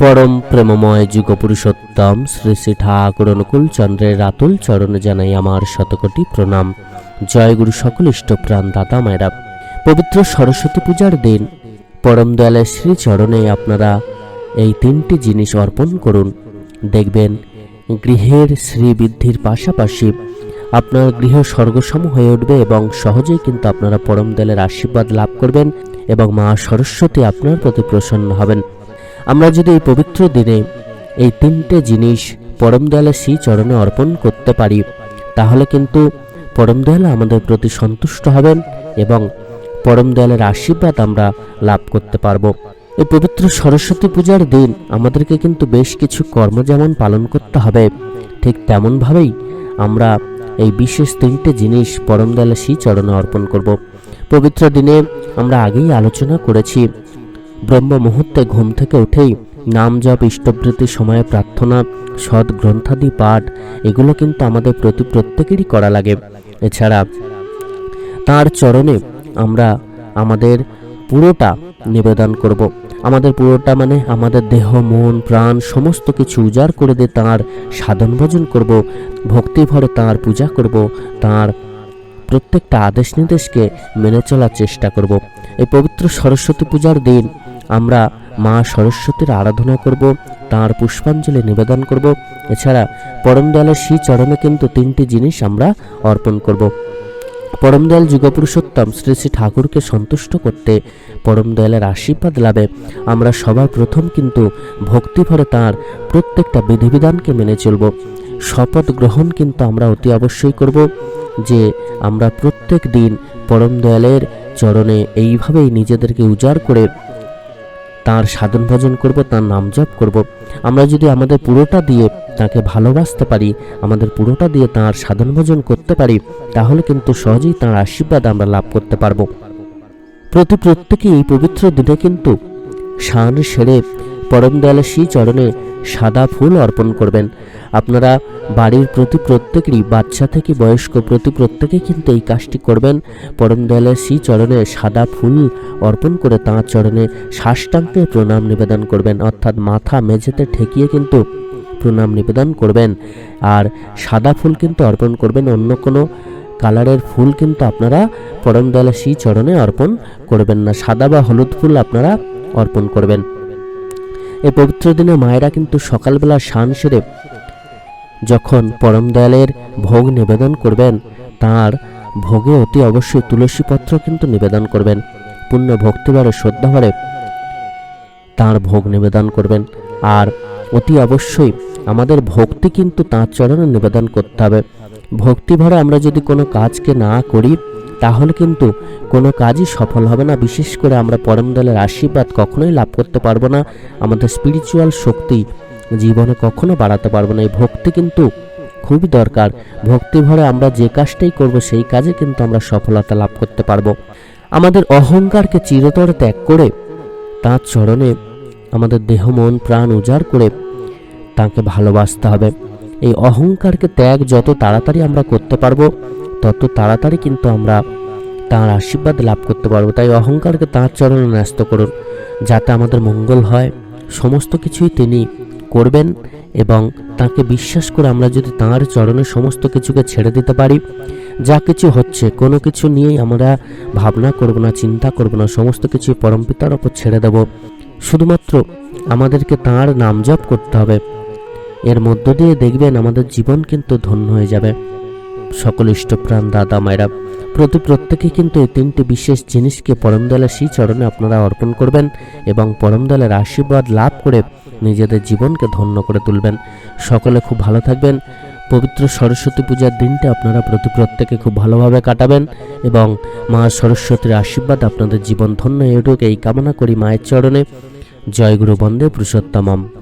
পরম প্রেমময় যুগ পুরুষোত্তম শ্রী শ্রী ঠাকুর অনুকূল চন্দ্রের রাতুল চরণে জানাই আমার শতকোটি প্রণাম। জয় গুরু সকল ইষ্টপ্রাণ দাতা মায়েরা। পবিত্র সরস্বতী পূজার দিন পরম দয়ালের শ্রী চরণে আপনারা এই তিনটি জিনিস অর্পণ করুন। দেখবেন গৃহের শ্রীবৃদ্ধির পাশাপাশি আপনার গৃহ স্বর্গসম হয়ে উঠবে এবং সহজেই কিন্তু আপনারা পরম দয়ালের আশীর্বাদ লাভ করবেন এবং মা সরস্বতী আপনার প্রতি প্রসন্ন হবেন। আমরা যদি এই পবিত্র দিনে এই তিনটে জিনিস পরম দয়ালের শ্রী চরণে অর্পণ করতে পারি, তাহলে কিন্তু পরম দয়াল আমাদের প্রতি সন্তুষ্ট হবেন এবং পরম দয়ালের আশীর্বাদ আমরা লাভ করতে পারব। এই পবিত্র সরস্বতী পূজার দিন আমাদেরকে কিন্তু বেশ কিছু কর্ম যেমন পালন করতে হবে, ঠিক তেমনভাবেই আমরা এই বিশেষ তিনটে জিনিস পরম দয়ালের শ্রী চরণে অর্পণ করব। পবিত্র দিনে আমরা আগেই আলোচনা করেছি ব্রহ্ম মুহূর্তে ঘুম থেকে উঠেই নাম জপ ইষ্টবৃত্তি, সময়ে প্রার্থনা, সৎ গ্রন্থাদি পাঠ, এগুলো কিন্তু আমাদের প্রতি প্রত্যেকেরই করা লাগে এছাড়া তার চরণে আমরা আমাদের পুরোটা নিবেদন করব। আমাদের পুরোটা মানে আমাদের দেহ, মন, প্রাণ সমস্ত কিছু উজাড় করে দিয়ে তাঁর সাধন ভজন করব ভক্তি ভরে তাঁর পূজা করব, তাঁর প্রত্যেকটা আদেশ নির্দেশকে মেনে চলার চেষ্টা করব এই পবিত্র সরস্বতী পূজার দিন আমরা মা সরস্বতীর আরাধনা করব, তাঁর পুষ্পাঞ্জলি নিবেদন করব। এছাড়া পরম দয়ালের শ্রী চরণে কিন্তু তিনটি জিনিস আমরা অর্পণ করব। পরম দয়াল যুগপুরুষোত্তম শ্রী শ্রী ঠাকুরকে সন্তুষ্ট করতে পরম দয়ালের আশীর্বাদ লাভে আমরা সবার প্রথম কিন্তু ভক্তি ভরে তাঁর প্রত্যেকটা বিধিবিধানকে মেনে চলব। শপথ গ্রহণ কিন্তু আমরা অতি অবশ্যই করব যে আমরা প্রত্যেক দিন পরম দয়ালের চরণে এইভাবেই নিজেদেরকে উজাড় করে তার সাধন ভজন করব, তার নাম জপ করব। আমরা যদি আমাদের পুরোটা দিয়ে তাকে ভালোবাসতে পারি, আমাদের পুরোটা দিয়ে তার সাধন ভজন করতে পারি, তাহলে কিন্তু সহজেই তার আশীর্বাদ আমরা লাভ করতে পারব। প্রতি প্রত্যেকে এই পবিত্র দিনে কিন্তু সান সেরে পরম দয়ালের শ্রী চরণে সাদা ফুল অর্পণ করবেন। আপনারা বাড়ির প্রতি প্রত্যেকেরই, বাচ্চা থেকে বয়স্ক প্রতি প্রত্যেকে কিন্তু এই কাজটি করবেন। পরম দয়ালের শ্রী চরণে সাদা ফুল অর্পণ করে তাঁর চরণে সাষ্টাঙ্গে প্রণাম নিবেদন করবেন। অর্থাৎ মাথা মেঝেতে ঠেকিয়ে কিন্তু প্রণাম নিবেদন করবেন। আর সাদা ফুল কিন্তু অর্পণ করবেন। অন্য কোনো কালারের ফুল কিন্তু আপনারা পরম দয়ালের শ্রী চরণে অর্পণ করবেন না। সাদা বা হলুদ ফুল আপনারা অর্পণ করবেন। এই পবিত্র দিনে মায়েরা কিন্তু সকালবেলা শান সেরে যখন পরম দয়ালের ভোগ নিবেদন করবেন, তার ভোগে অতি অবশ্যই তুলসী পত্র কিন্তু নিবেদন করবেন, পূর্ণ ভক্তিবারে শ্রদ্ধাভরে তার ভোগ নিবেদন করবেন। আর অতি অবশ্যই আমাদের ভক্তি কিন্তু তাঁর চরণে নিবেদন করতে হবে। ভক্তিভরে আমরা যদি কোনো কাজকে না করি তাহলে কিন্তু কোনো কাজই সফল হবে না। বিশেষ করে আমরা পরম দলের আশীর্বাদ কখনোই লাভ করতে পারব না। আমাদের স্পিরিচুয়াল শক্তি জীবনে কখনো বাড়াতে পারব না। এই ভক্তি কিন্তু খুবই দরকার। ভক্তি ভরে আমরা যে কাজটাই করব, সেই কাজে কিন্তু আমরা সফলতা লাভ করতে পারব। আমাদের অহংকারকে চিরতরে ত্যাগ করে তাঁর চরণে আমাদের দেহ, মন, প্রাণ উজাড় করে তাকে ভালোবাসতে হবে। এই অহংকারকে ত্যাগ যত তাড়াতাড়ি আমরা করতে পারব তত তাড়াতাড়ি কিন্তু আমরা তাঁর আশীর্বাদ লাভ করতে পারব। তাই অহংকারকে তাঁর চরণে ন্যস্ত করুন, যাতে আমাদের মঙ্গল হয়। সমস্ত কিছুই তিনি করবেন এবং তাকে বিশ্বাস করে আমরা যদি তাঁর চরণে সমস্ত কিছুকে ছেড়ে দিতে পারি, যা কিছু হচ্ছে, কোনো কিছু নিয়েই আমরা ভাবনা করব না, চিন্তা করব না, সমস্ত কিছু পরমপিতার ওপর ছেড়ে দেব। শুধুমাত্র আমাদেরকে তাঁর নাম জপ করতে হবে। এর মধ্য দিয়ে দেখবেন আমাদের জীবন কিন্তু ধন্য হয়ে যাবে। সকল ইষ্টপ্রাণ দাদা মায়েরা, প্রতি প্রত্যেকে কিন্তু এই তিনটি বিশেষ জিনিসকে পরমদলের শ্রী চরণে আপনারা অর্পণ করবেন এবং পরমদলের আশীর্বাদ লাভ করে নিজেদের জীবনকে ধন্য করে তুলবেন। সকলে খুব ভালো থাকবেন। পবিত্র সরস্বতী পূজার দিনটা আপনারা প্রতি প্রত্যেকে খুব ভালোভাবে কাটাবেন এবং মা সরস্বতীর আশীর্বাদ আপনাদের জীবন ধন্য উঠুক। এই কামনা করি মায়ের চরণে। জয় গুরু বন্দে পুরুষোত্তমম।